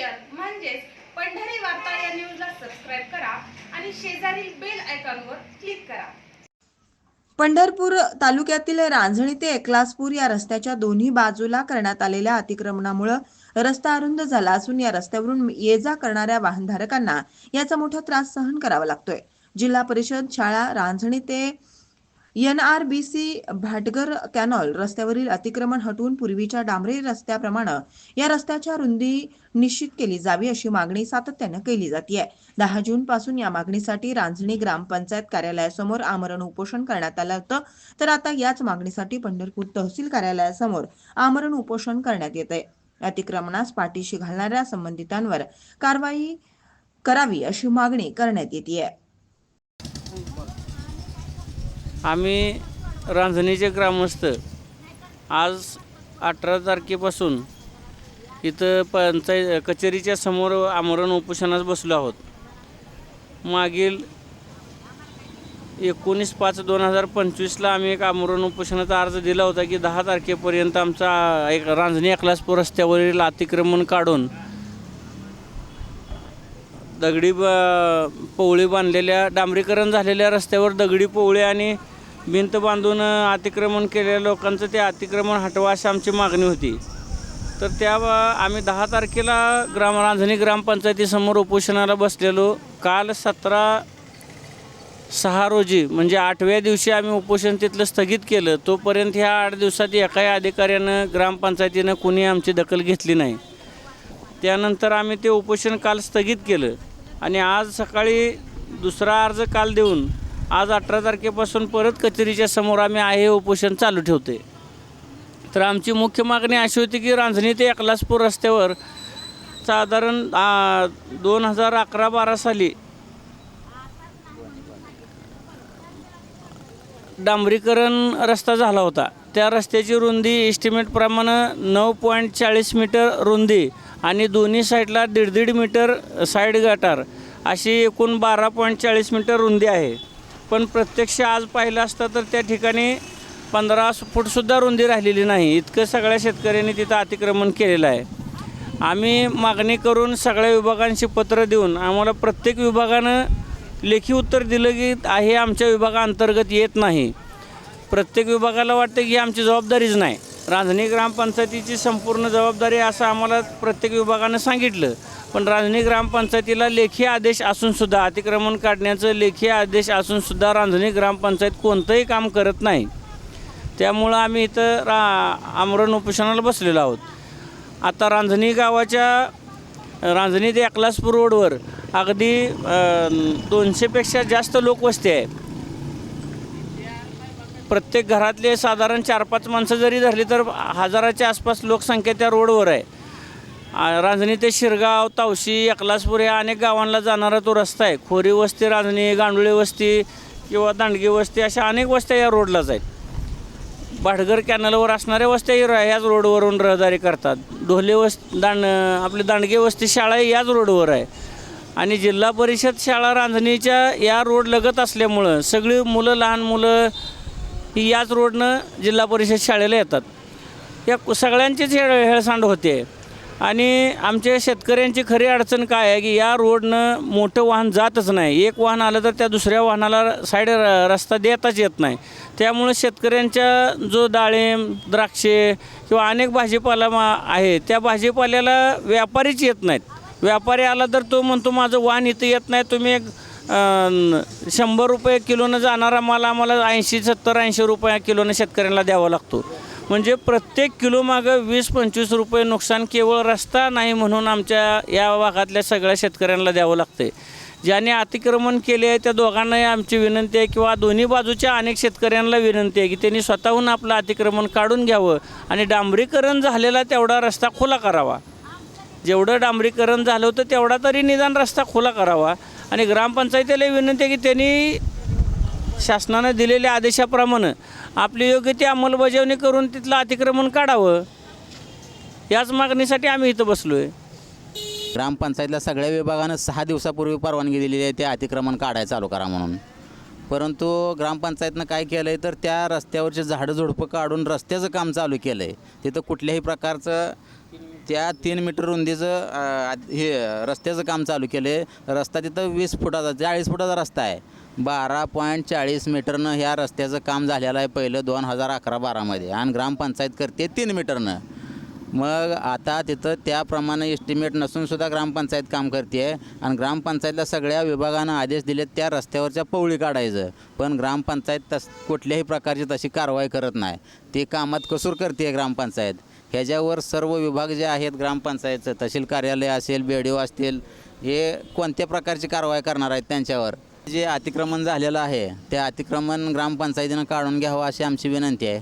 Share म्हणजेच पंढरी वार्ता या न्यूजला सबस्क्राईब करा आणि शेजारील बेल आयकॉनवर क्लिक करा. पंढरपूर तालुक्यातील रांझणी ते एकलासपूर या रस्त्याच्या दोन्ही बाजूला करण्यात आलेल्या अतिक्रमणामुळे रस्ता अरुंद झाला असून या रस्त्यावरून ये जा करणाऱ्या वाहनधारकांना याचा मोठा त्रास सहन करावा लागतोय. जिल्हा परिषद शाळा रांझणी ते N R B C Bhatghar canal रस्त्यावरील अतिक्रमण हटवून पूर्वीच्या डांबरी रस्त्याप्रमाणे या रस्त्याच्या रुंदी निश्चित केली जावी अशी मागणी सातत्यानं केली जाते दहा जून पासून या मागणीसाठी रांजणी ग्रामपंचायत कार्यालयासमोर आमरण उपोषण करण्यात आलं होतं. तर आता याच मागणीसाठी पंढरपूर तहसील कार्यालयासमोर आमरण उपोषण करण्यात येत आहे अतिक्रमणास पाठीशी घालणाऱ्या संबंधितांवर कारवाई करावी अशी मागणी करण्यात येते आम्ही रांजणीचे ग्रामस्थ आज अठरा तारखेपासून इथं पंचायत कचेरीच्या समोर आमरण उपोषणास बसलो आहोत. मागील एकोणीस पाच दोन हजार पंचवीसला आम्ही एक आमरण उपोषणाचा अर्ज दिला होता की दहा तारखेपर्यंत आमचा एक रांजणी अकलासपूर रस्त्यावरील अतिक्रमण काढून दगडी ब पोवळी बांधलेल्या डांबरीकरण झालेल्या रस्त्यावर दगडी पोवळी आणि भिंत बांधून अतिक्रमण केलेल्या लोकांचं ते अतिक्रमण हटवा अशी आमची मागणी होती. तर त्या आम्ही दहा तारखेला ग्राम रांजणी ग्रामपंचायतीसमोर उपोषणाला बसलेलो. काल सतरा सहा रोजी म्हणजे आठव्या दिवशी आम्ही उपोषण तिथलं स्थगित केलं. तोपर्यंत ह्या आठ दिवसात एकाही अधिकाऱ्यानं ग्रामपंचायतीनं कुणी आमची दखल घेतली नाही. त्यानंतर आम्ही ते उपोषण काल स्थगित केलं. आणि आज सकाळी दुसरा अर्ज काल देऊन आज अठरा तारखेपासून परत कचेरीच्या समोर आम्ही आहे उपोषण चालू ठेवते तर आमची मुख्य मागणी अशी होती की रांजणी ते एकलासपूर रस्त्यावर साधारण दोन हजार अकरा बारा साली डांबरीकरण रस्ता झाला होता. त्या रस्त्याची रुंदी एस्टिमेटप्रमाणे नऊ पॉईंट चाळीस मीटर रुंदी आणि दोन्ही साईडला दीड दीड मीटर साईड गटार अशी एकूण बारा पॉईंट चाळीस मीटर रुंदी आहे. पण प्रत्यक्ष आज पाहिलं असतं तर त्या ठिकाणी पंधरा फूटसुद्धा रुंदी राहिलेली नाही. इतकं सगळ्या शेतकऱ्यांनी तिथं अतिक्रमण केलेलं आहे. आम्ही मागणी करून सगळ्या विभागांशी पत्र देऊन आम्हाला प्रत्येक विभागानं लेखी उत्तर दिलं की हे आमच्या विभागाअंतर्गत येत नाही. प्रत्येक विभागाला वाटतं की आमची जबाबदारीच नाही. रांधणी ग्रामपंचायतीची संपूर्ण जबाबदारी असं आम्हाला प्रत्येक विभागानं सांगितलं. पण रांजणी ग्रामपंचायतीला लेखी आदेश असूनसुद्धा अतिक्रमण काढण्याचं लेखी आदेश असूनसुद्धा रांजणी ग्रामपंचायत कोणतंही काम करत नाही. त्यामुळं आम्ही इथं रा आमरण उपोषणाला बसलेलो आहोत. आता रांजणी गावाच्या रांजणी ते अकलासपूर रोडवर अगदी दोनशेपेक्षा जास्त लोकवस्ती आहे. प्रत्येक घरातले साधारण चार पाच माणसं जरी धरली तर हजाराच्या आसपास लोकसंख्या त्या रोडवर आहे. रांजणी ते शिरगाव तावशी अकलासपूर या अनेक गावांना जाणारा तो रस्ता आहे. खोरी वस्ती रांजणी गांडुळे वस्ती किंवा दांडगी वस्ती अशा अनेक वस्त्या या रोडलाच आहेत. भाटघर कॅनलवर असणाऱ्या वस्त्याही ह्याच याच रोडवरून रहदारी करतात. ढोले वस्त दांड आपली दांडगे वस्ती शाळा याच रोडवर आहे. आणि जिल्हा परिषद शाळा रांजणीच्या या रोड लगत असल्यामुळं सगळी मुलं लहान मुलं ही याच रोडनं जिल्हा परिषद शाळेला येतात. या सगळ्यांचीच हेळ हेळसांड होते. आणि आमच्या शेतकऱ्यांची खरी अडचण काय आहे की या रोडनं मोठं वाहन जातच नाही. एक वाहन आलं तर त्या दुसऱ्या वाहनाला साईड र- रस्ता देताच येत नाही. त्यामुळे शेतकऱ्यांच्या जो डाळिंब द्राक्षे किंवा अनेक भाजीपाला मा आहे त्या भाजीपाल्याला व्यापारीच येत नाहीत. व्यापारी आला तर तो म्हणतो माझं वाहन इथं येत नाही तुम्ही एक शंभर रुपये किलोनं जाणारा माल आम्हाला ऐंशी सत्तर ऐंशी रुपये किलोनं शेतकऱ्यांना द्यावा लागतो. म्हणजे प्रत्येक किलोमागं वीस पंचवीस रुपये नुकसान केवळ रस्ता नाही म्हणून आमच्या या भागातल्या सगळ्या शेतकऱ्यांना द्यावं लागते ज्याने अतिक्रमण केले आहे त्या दोघांनाही आमची विनंती आहे किंवा दोन्ही बाजूच्या अनेक शेतकऱ्यांना विनंती आहे की त्यांनी स्वतःहून आपलं अतिक्रमण काढून घ्यावं आणि डांबरीकरण झालेला तेवढा रस्ता खुला करावा. जेवढं डांबरीकरण झालं होतं तेवढा तरी निदान रस्ता खुला करावा. आणि ग्रामपंचायतीला विनंती आहे की त्यांनी शासनानं दिलेल्या आदेशाप्रमाणे आपली योग्य ती अंमलबजावणी करून तिथलं अतिक्रमण काढावं. याच मागणीसाठी आम्ही इथं बसलो आहे ग्रामपंचायतला सगळ्या विभागानं सहा दिवसापूर्वी परवानगी दिलेली आहे ते अतिक्रमण काढायचं चालू करा म्हणून. परंतु ग्रामपंचायतनं काय केलं आहे तर त्या रस्त्यावरचे झाडं झुडपं काढून रस्त्याचं काम चालू केलं आहे तिथं कुठल्याही प्रकारचं त्या तीन मीटर रुंदीचं हे रस्त्याचं काम चालू केलं आहे रस्ता तिथं वीस फुटाचा चाळीस फुटाचा रस्ता आहे. बारा पॉईंट चाळीस मीटरनं ह्या रस्त्याचं काम झालेलं आहे पहिलं दोन हजार अकरा बारामध्ये. आणि ग्रामपंचायत करते तीन मीटरनं. मग आता तिथं त्याप्रमाणे एस्टिमेट नसूनसुद्धा ग्रामपंचायत काम करते. आहे आणि ग्रामपंचायतला सगळ्या विभागानं आदेश दिलेत त्या रस्त्यावरच्या पवळी काढायचं. पण ग्रामपंचायत तस कुठल्याही प्रकारची तशी कारवाई करत नाही. ते कामात कसूर करते आहे ग्रामपंचायत. ह्याच्यावर सर्व विभाग जे आहेत ग्रामपंचायतचं तहसील कार्यालय असेल बी डी ओ असतील हे कोणत्या प्रकारची कारवाई करणार आहेत त्यांच्यावर? जे अतिक्रमण झालेलं आहे ते अतिक्रमण ग्रामपंचायतीनं काढून घ्यावं अशी आमची विनंती आहे.